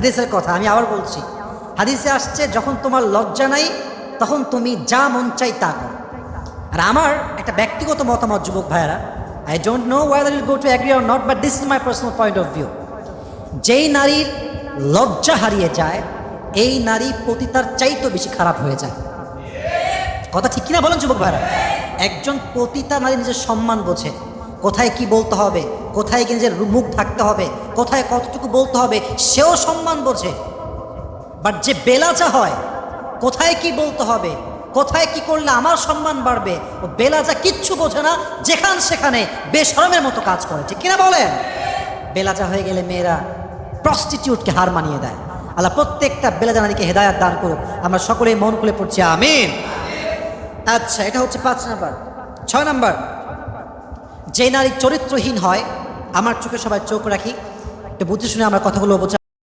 হাদিসের কথা আমি আবার বলছি। হাদিসে আসছে, যখন তোমার লজ্জা নাই, তখন তুমি যা মন চাই তা করো। আর আমার একটা ব্যক্তিগত মতামত, যুবক ভাইয়েরা I don't know whether will go to agree or not but this is my personal point of view যেই নারীর লজ্জা হারিয়ে যায়, এই নারী পতিতার চাইতো বেশি খারাপ হয়ে যায়। কথা ঠিক কিনা বলেন, যুবক ভাইরা একজন পতিতা নারী নিজের সম্মান বোঝে। কোথায় কি বলতে হবে? কোথায় কি নিজের মুখ থাকতে হবে? কোথায় কতটুকু বলতে হবে? সেও সম্মান বোঝে। বাট যে বেলাচা হয়, কোথায় কি বলতে হবে? কোথায় কি করলে আমার সম্মান বাড়বে? ও বেলাচা কিচ্ছু বোঝে না, যেখান সেখানে বেশরমের মতো কাজ করে। ঠিক কিনা বলেন? বেলাচা হয়ে গেলে মেয়েরা প্রস্টিটিউটকে হার মানিয়ে দেয়। আল্লাহ প্রত্যেকটা বেলাজা নারীকে হেদায়াত দান করুক। আমরা সকলেই মন খুলে পড়ছি, আমিন। আচ্ছা এটা হচ্ছে পাঁচ নাম্বার। ছয় নাম্বার। যে নারী চরিত্রহীন হয়, আমার চোখে সবাই চোখ রাখি। একটু বুদ্ধি শুনে আমার কথাগুলো বোঝা